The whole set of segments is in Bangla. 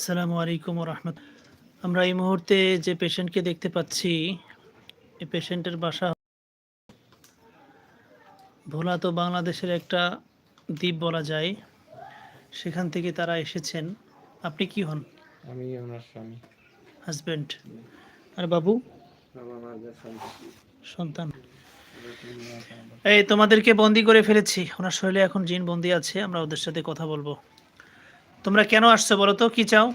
আসসালামু আলাইকুম রহমত। আমরা এই মুহূর্তে যে পেশেন্টকে দেখতে পাচ্ছি এই পেশেন্টের বাসা ভোলা তো বাংলাদেশের একটা দ্বীপ বলা যায়। সেখান থেকে তারা এসেছেন। আপনি কি হন? আমি ওনার স্বামী। হাজবেন্ড। আর বাবু? সন্তান। এই তোমাদেরকে বন্দি করে ফেলেছি। ওনার শরীরে এখন জিন বন্দি আছে। আমরা ওদের সাথে কথা বলব। তোমরা কেন আসছো বলো তো? কি চাও?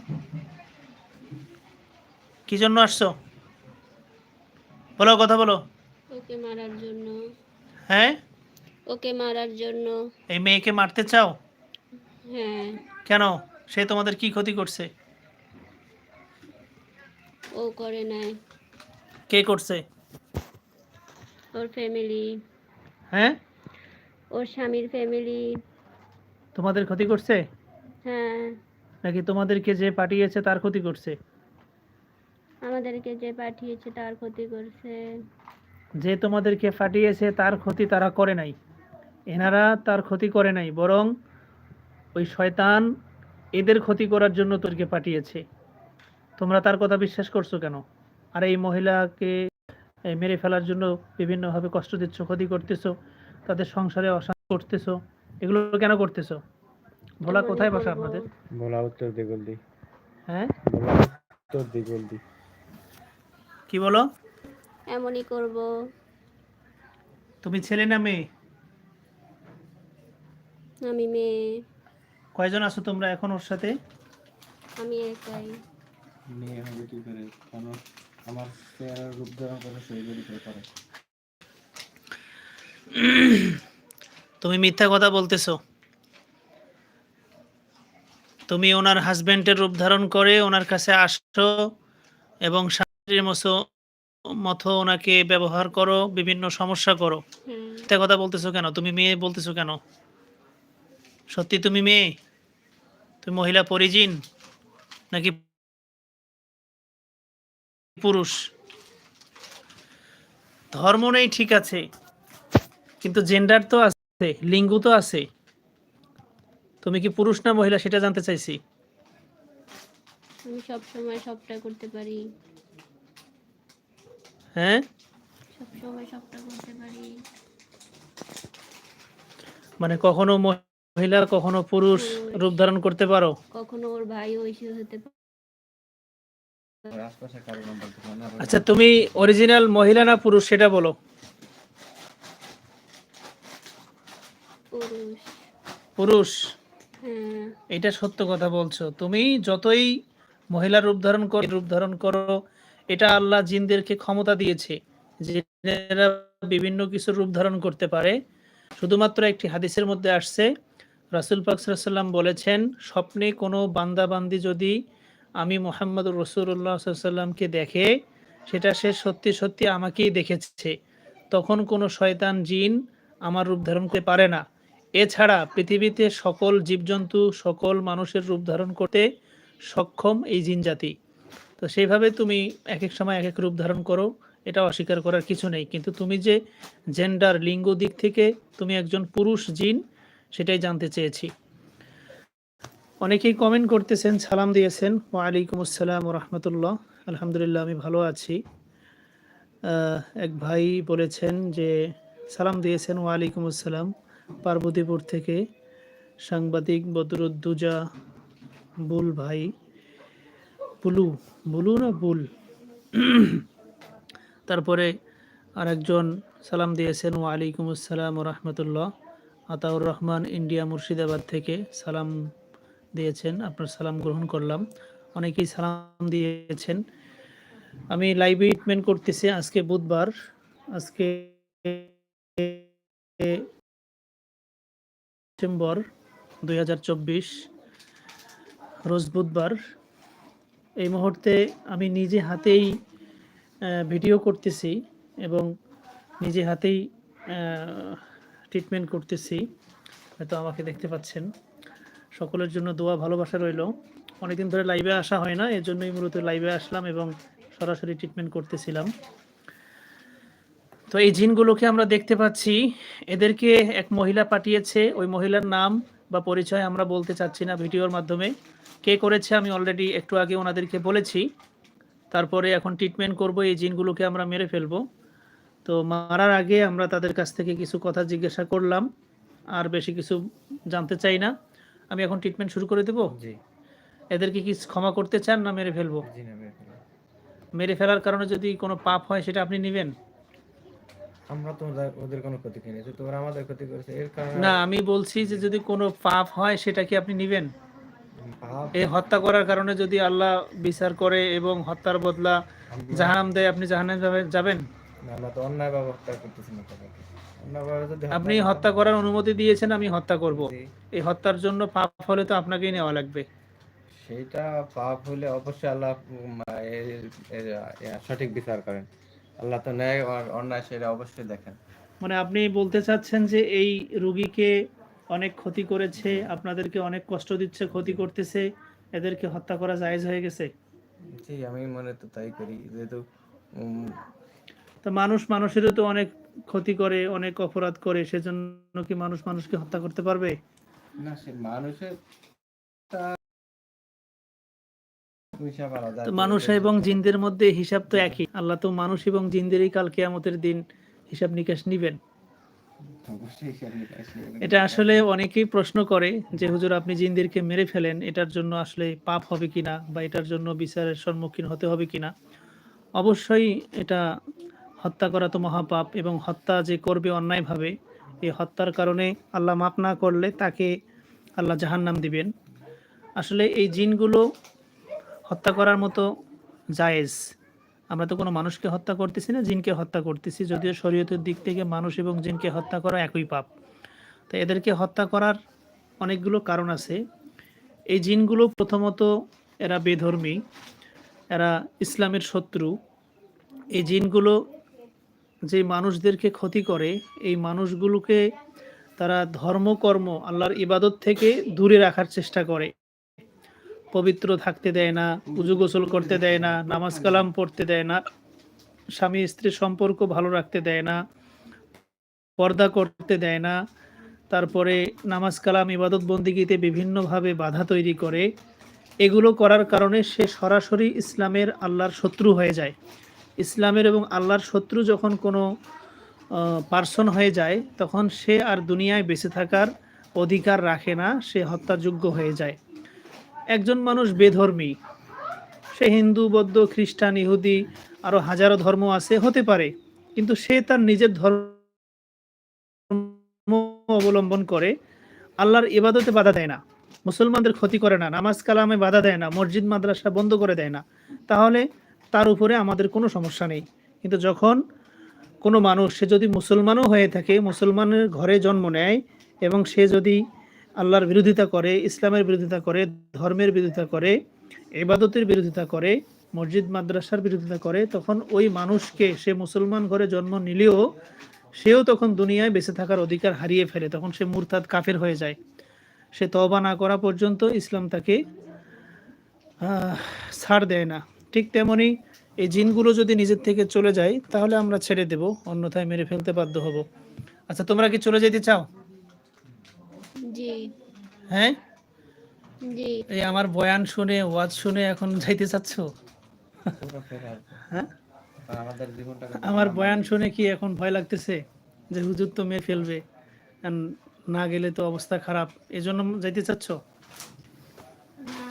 কি জন্য আসছো? বলো কথা বলো। ওকে মারার জন্য। হ্যাঁ? ওকে মারার জন্য। এই মেয়েকে মারতে চাও? হ্যাঁ। কেন? সে তোমাদের কি ক্ষতি করছে? ও করে নাই। কে করছে? ওর ফ্যামিলি। হ্যাঁ? ওর স্বামীর ফ্যামিলি। তোমাদের ক্ষতি করছে? নাকি তোমাদেরকে যে পাঠিয়েছে তার ক্ষতি করছে? আমাদেরকে যে পাঠিয়েছে তার ক্ষতি করছে। যে তোমাদেরকে ফাটিয়েছে তার ক্ষতি তারা করে নাই। এনারা তার ক্ষতি করে নাই বরং ওই শয়তান এদের ক্ষতি করার জন্য তোরকে পাঠিয়েছে। তোমরা তার কথা বিশ্বাস করছ কেন? আর এই মহিলাকে মেরে ফেলার জন্য বিভিন্নভাবে কষ্ট দিচ্ছ ক্ষতি করতেছো তাদের সংসারে অশান্তি করতেছো এগুলো কেন করতেছো? ভোলা কোথায় বাসা। আপনাদের? বলা উত্তর দিগলদি। হ্যাঁ? বলা উত্তর দিগলদি। কি বলো? এমনই করব। তুমি ছেলে না মেয়ে? আমি মেয়ে। কয়জন আছো তোমরা এখন ওর সাথে? আমি একাই। মেয়ে হবে কি করে? কেন? আমার চেহারার রূপ ধারণ করে সেই করে করে। তুমি মিথ্যা কথা বলতেছো। তুমি ওনার হাজবেন্ডের রূপ ধারণ করে ওনার কাছে আসো এবং স্বামীর মতো মতো ওনাকে ব্যবহার করো বিভিন্ন সমস্যা করো। মিথ্যা কথা বলতেছো কেন? তুমি মেয়ে বলতেছো কেন? সত্যি তুমি মেয়ে? তুমি মহিলা পরিজিন? নাকি পুরুষ? ধর্ম নেই ঠিক আছে কিন্তু জেন্ডার তো আছে লিঙ্গ তো আছে। তুমি কি পুরুষ না মহিলা সেটা জানতে চাইছি? আমি সব সময় সবটা করতে পারি। হ্যাঁ? সব সময় সবটা করতে পারি। মানে কখনো মহিলা কখনো পুরুষ রূপ ধারণ করতে পারো? কখনো ওর ভাই ঐশী হতে আচ্ছা তুমি অরিজিনাল মহিলা না পুরুষ সেটা বলো। পুরুষ। পুরুষ। এটা সত্য কথা বলছো। তুমি যতই মহিলা রূপ ধারণ করো, রূপ ধারণ করো, এটা আল্লাহ জিনদেরকে ক্ষমতা দিয়েছে। যে বিভিন্ন কিছু রূপ ধারণ করতে পারে। শুধুমাত্র একটি হাদিসের মধ্যে আসছে, রাসুল পাক সাল্লাম বলেছেন, স্বপ্নে কোনো বান্দা বান্দি যদি আমি মোহাম্মদ রসুল্লাহ সাল্লামকে দেখে, সেটা সে সত্যি সত্যি আমাকেই দেখেছে। তখন কোনো শয়তান জিন আমার রূপ ধারণ করতে পারে না। এছাড়া পৃথিবীতে সকল জীবজন্তু, সকল মানুষের রূপ ধারণ করতে সক্ষম এই জিন জাতি। তো সেইভাবে তুমি এক এক সময় এক এক রূপ ধারণ করো, এটা অস্বীকার করার কিছু নেই। কিন্তু তুমি যে জেন্ডার লিঙ্গ দিক থেকে তুমি একজন পুরুষ জিন, সেটাই জানতে চেয়েছি। অনেকেই কমেন্ট করতেছেন, সালাম দিয়েছেন। ওয়ালাইকুম আসসালাম রহমতুল্লাহ আলহামদুলিল্লাহ, আমি ভালো আছি। এক ভাই বলেছেন যে, সালাম দিয়েছেন, ওয়ালাইকুম আসসালাম। পার্বতীপুর থেকে সাংবাদিক বদরুদ্দুজা বুল ভাই। বুলু বুলু না বুল? তারপরে আরেকজন সালাম দিয়েছেন, ওয়ালাইকুম আসসালাম রহমতুল্লাহ। আতাউর রহমান ইন্ডিয়া মুর্শিদাবাদ থেকে সালাম দিয়েছেন, আপনার সালাম গ্রহণ করলাম। অনেকেই সালাম দিয়েছেন। আমি লাইভ ট্রিটমেন্ট করতেছি আজকে বুধবার। আজকে ডিসেম্বর দুই রোজ বুধবার। এই মুহূর্তে আমি নিজে হাতেই ভিডিও করতেছি এবং নিজে হাতেই ট্রিটমেন্ট করতেছি। হয়তো আমাকে দেখতে পাচ্ছেন। সকলের জন্য দোয়া, ভালোবাসা রইল। অনেকদিন ধরে লাইভে আসা হয় না এর জন্যই মূলত লাইভে আসলাম এবং সরাসরি ট্রিটমেন্ট করতেছিলাম। তো এই জিনগুলোকে আমরা দেখতে পাচ্ছি। এদেরকে এক মহিলা পাঠিয়েছে। ওই মহিলার নাম বা পরিচয় আমরা বলতে চাচ্ছি না ভিডিওর মাধ্যমে। কে করেছে আমি অলরেডি একটু আগে ওনাদেরকে বলেছি। তারপরে এখন ট্রিটমেন্ট করব এই জিনগুলোকে আমরা মেরে ফেলব। তো মারার আগে আমরা তাদের কাছ থেকে কিছু কথা জিজ্ঞাসা করলাম। আর বেশি কিছু জানতে চাই না। আমি এখন ট্রিটমেন্ট শুরু করে দেবো? জি। এদেরকে কি ক্ষমা করতে চান না মেরে ফেলব। মেরে ফেলার কারণে যদি কোনো পাপ হয় সেটা আপনি নেবেন? আমরা তো ওদের- কোনো ক্ষতি করিনি তো তোমরা আমাদের ক্ষতি করেছে এর কারণে না আমি বলছি যে যদি কোনো পাপ হয় সেটা কি আপনি নেবেন? এই হত্যা করার কারণে যদি আল্লাহ বিচার করে এবং হত্যার বদলা জাহান্নাম দেয় আপনি জাহান্নামে যাবেন? আমরা তো হত্যা করতেছি না আপনি হত্যা করার অনুমতি দিয়েছেন আমি হত্যা করব। এই হত্যার জন্য পাপ হলে তো আপনাকেই নেওয়া লাগবে। সেটা পাপ হলে অবশ্যই আল্লাহ সঠিক বিচার করেন। আল্লাহ তো ন্যায় আর অন্যায় সেটা অবশ্যই দেখেন। মানে আপনি বলতে চাচ্ছেন যে এই রুগীকে অনেক ক্ষতি করেছে আপনাদেরকে অনেক কষ্ট দিচ্ছে ক্ষতি করতেছে এদেরকে হত্যা করা জায়েজ হয়ে গেছে? জি আমি মনে তো তাই করি যেহেতু তো মানুষ মানুষেরও তো অনেক ক্ষতি করে অনেক অপরাধ করে সেজন্য কি মানুষ মানুষকে হত্যা করতে পারবে? না সে মানুষের মানুষ এবং জিনদের মধ্যে হিসাব তো একই। আল্লাহ তো মানুষ এবং জিনদেরই কাল কেয়ামতের দিন হিসাব নিকাশ নিবেন। অবশ্যই হিসাব নিকাশ নেবেন। এটা আসলে অনেকেই প্রশ্ন করে যে হুজুর আপনি জিনদেরকে মেরে ফেলেন এটার জন্য আসলে পাপ হবে কিনা বা এটার জন্য বিচারের সম্মুখীন হতে হবে কিনা? অবশ্যই এটা হত্যা করা তো মহাপাপ এবং হত্যা যে করবে অন্যায়ভাবে এই হত্যার কারণে আল্লাহ মাপ না করলে তাকে আল্লাহ জাহান্নাম দিবেন। আসলে এই জিনগুলো হত্যা করার মতো জায়েজ। আমরা তো কোনো মানুষকে হত্যা করতেছি না, জিনকে হত্যা করতেছি। যদিও শরীয়তের দিক থেকে মানুষ এবং জিনকে হত্যা করা একই পাপ। তো এদেরকে হত্যা করার অনেকগুলো কারণ আছে। এই জিনগুলো প্রথমত এরা বেধর্মী, এরা ইসলামের শত্রু। এই জিনগুলো যে মানুষদেরকে ক্ষতি করে, এই মানুষগুলোকে তারা ধর্মকর্ম, আল্লাহর ইবাদত থেকে দূরে রাখার চেষ্টা করে। পবিত্র থাকতে দেয় না উজু গোসল করতে দেয় না, নামাজ কালাম পড়তে দেয় না, স্বামী স্ত্রীর সম্পর্ক ভালো রাখতে দেয় না, পর্দা করতে দেয় না, তারপরে নামাজ কালাম, ইবাদত বন্দিগিতে বিভিন্নভাবে বাধা তৈরি করে। এগুলো করার কারণে সে সরাসরি ইসলামের আল্লাহর শত্রু হয়ে যায়। ইসলামের এবং আল্লাহর শত্রু যখন কোনো পার্সন হয়ে যায়, তখন সে আর দুনিয়ায় বেঁচে থাকার অধিকার রাখে না, সে হত্যাযোগ্য হয়ে যায়। একজন মানুষ বেধর্মী। সে হিন্দু, বৌদ্ধ, খ্রিস্টান, ইহুদি, আরও হাজারো ধর্ম আছে, হতে পারে। কিন্তু সে তার নিজের ধর্ম অবলম্বন করে, আল্লাহর ইবাদতে বাধা দেয় না। মুসলমানদের ক্ষতি করে না, নামাজ কালামে বাধা দেয় না, মসজিদ, মাদ্রাসা বন্ধ করে দেয় না। তাহলে তার উপরে আমাদের কোনো সমস্যা নেই। কিন্তু যখন কোনো মানুষ, সে যদি মুসলমানও হয়ে থাকে, মুসলমানের ঘরে জন্ম নেয় এবং সে যদি আল্লাহর বিরোধিতা করে, ইসলামের বিরোধিতা করে, ধর্মের বিরোধিতা করে এবাদতের বিরোধিতা করে, মসজিদ, মাদ্রাসার বিরোধিতা করে, তখন ওই মানুষকে, সে মুসলমান ঘরে জন্ম নিলেও সেও তখন দুনিয়ায় বেঁচে থাকার অধিকার হারিয়ে ফেলে। তখন সে মুরতাদ, কাফের হয়ে যায়। সে তওবা না করা পর্যন্ত ইসলাম তাকে ছাড় দেয় না। ঠিক তেমনি এই জিনগুলো যদি নিজের থেকে চলে যায়, তাহলে আমরা ছেড়ে দেব, অন্যথায় মেরে ফেলতে বাধ্য হব। আচ্ছা তোমরা কি চলে যেতে চাও? জি। হ্যাঁ? জি। এই আমার বয়ান শুনে ওয়াজ শুনে এখন যাইতে চাচ্ছ। হ্যাঁ? আমার বয়ান শুনে কি এখন ভয় লাগতেছে যে হুজুর তো মেয়ে ফেলবে? না গেলে তো অবস্থা খারাপ। এই জন্য যাইতে চাচ্ছ?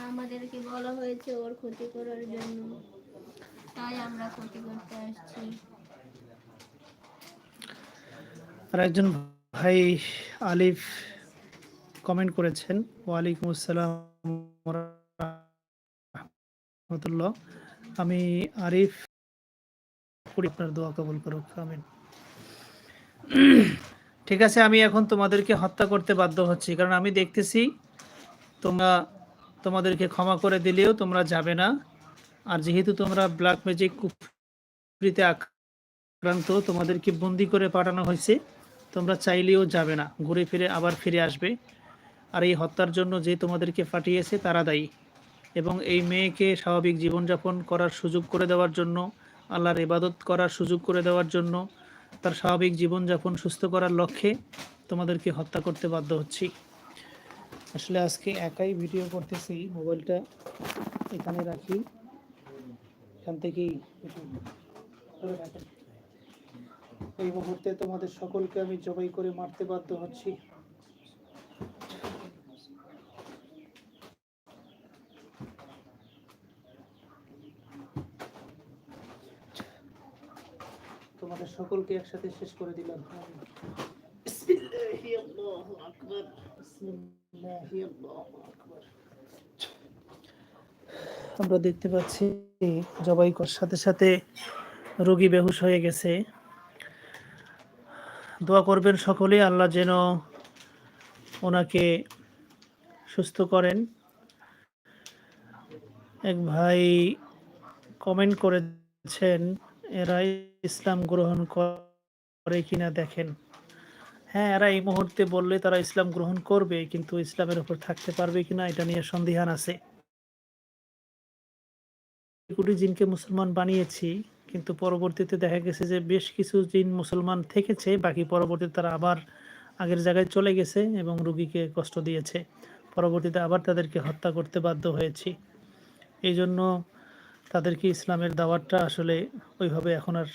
আমাদেরকে বলা হয়েছে ওর ক্ষতি করার জন্য। তাই আমরা ক্ষতি করতে আসছি। আর একজন ভাই আলিফ কমেন্ট করেছেন। ওয়ালাইকুম আসসালাম রহমতুল্লাহ আমি আরিফ আপনার দোয়া কবুল করুক, আমিন। ঠিক আছে, আমি এখন তোমাদেরকে হত্যা করতে বাধ্য হচ্ছি, কারণ আমি দেখতেছি তোমরা, তোমাদেরকে ক্ষমা করে দিলেও তোমরা যাবে না। আর যেহেতু তোমরা ব্ল্যাক ম্যাজিক কুফরিতে আক্রান্ত, তোমাদেরকে বন্দি করে পাঠানো হয়েছে, তোমরা চাইলেও যাবে না, ঘুরে ফিরে আবার ফিরে আসবে। আর এই হত্যার জন্য যে তোমাদেরকে পাঠিয়েছে তারা দায়ী। এবং এই মেয়েকে স্বাভাবিক জীবনযাপন করার সুযোগ করে দেওয়ার জন্য, আল্লাহর ইবাদত করার সুযোগ করে দেওয়ার জন্য, তার স্বাভাবিক জীবনযাপন সুস্থ করার লক্ষ্যে তোমাদেরকে হত্যা করতে বাধ্য হচ্ছি। আসলে আজকে একাই ভিডিও করতেছি, মোবাইলটা এখানে রাখি। এখান থেকেই এই মুহূর্তে তোমাদের সকলকে আমি জবাই করে মারতে বাধ্য হচ্ছি। তোমাদের সকলকে একসাথে শেষ করে দিলাম। আমরা দেখতে পাচ্ছি জবাই করার সাথে সাথে রোগী বেহুশ হয়ে গেছে। দোয়া করবেন সকলে আল্লাহ যেন ওনাকে সুস্থ করেন। এক ভাই কমেন্ট করেছেন এরা ইসলাম গ্রহণ করে কিনা দেখেন। হ্যাঁ এরা এই মুহূর্তে বললে তারা ইসলাম গ্রহণ করবে, কিন্তু ইসলামের উপর থাকতে পারবে কিনা এটা নিয়ে সন্দিহান আছে। জিনকে মুসলমান বানিয়েছি, কিন্তু পরবর্তীতে দেখা গেছে যে বেশ কিছু জিন মুসলমান থেকেছে, বাকি পরবর্তীতে তারা আবার আগের জায়গায় চলে গেছে এবং রুগীকে কষ্ট দিয়েছে। পরবর্তীতে আবার তাদেরকে হত্যা করতে বাধ্য হয়েছি। এই জন্য তাদেরকে ইসলামের দাওয়াতটা আসলে ওইভাবে এখন আর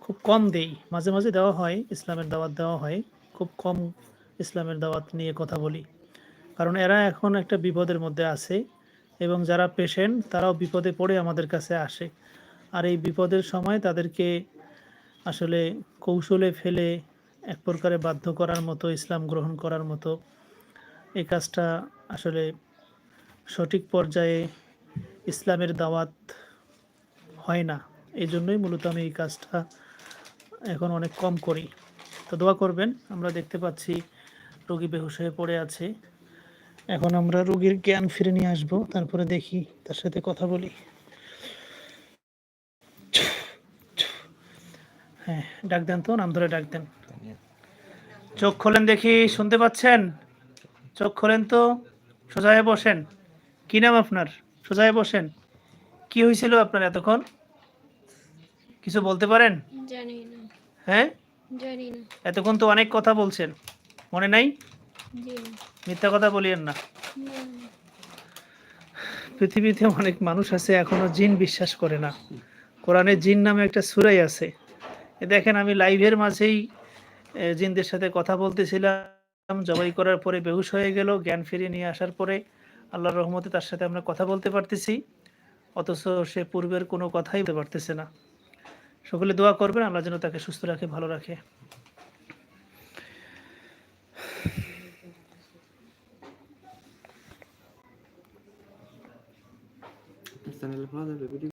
খুব কম দেই। মাঝে মাঝে দেওয়া হয়, ইসলামের দাওয়াত দেওয়া হয়। খুব কম ইসলামের দাওয়াত নিয়ে কথা বলি। কারণ এরা এখন একটা বিপদের মধ্যে আছে এবং যারা পেশেন্ট তারাও বিপদে পড়ে আমাদের কাছে আসে। আর এই বিপদের সময় তাদেরকে আসলে কৌশলে ফেলে এক প্রকারে বাধ্য করার মতো, ইসলাম গ্রহণ করার মতো এই কাজটা আসলে সঠিক পর্যায়ে ইসলামের দাওয়াত হয় না। এই জন্যই মূলত আমি এই কাজটা এখন অনেক কম করি। তো দোয়া করবেন, আমরা দেখতে পাচ্ছি রোগী বেহুশ হয়ে পড়ে আছে। এখন আমরা রোগীর জ্ঞান ফিরে নিয়ে আসব, তারপরে দেখি তার সাথে কথা বলি। হ্যাঁ ডাক দেন তো, নাম ধরে ডাক দেন। চোখ খোলেন দেখি, শুনতে পাচ্ছেন? চোখ খোলেন তো, সোজায় বসেন। কি নাম আপনার? সোজায় বসেন। কি হয়েছিল আপনার এতক্ষণ? কিছু বলতে পারেন? জানি না। হ্যাঁ? জানি না। এতক্ষণ তো অনেক কথা বলছেন। মনে নাই? মিথ্যা কথা বলিয়েন না। না, পৃথিবীতে অনেক মানুষ আছে এখনও জিন বিশ্বাস করে না। কোরআনে জিন নামে একটা সুরাই আছে। এ দেখেন আমি লাইভের মাঝেই জিনদের সাথে কথা বলতেছিলাম। জবাই করার পরে বেহুশ হয়ে গেল জ্ঞান ফিরিয়ে নিয়ে আসার পরে। আল্লাহর রহমতে তার সাথে আমরা কথা বলতে পারতেছি। অথচ সে পূর্বের কোনো কথাই বলতে পারতেছে না। সকলে দোয়া করবেন, আল্লাহ যেন তাকে সুস্থ রাখে, ভালো রাখে।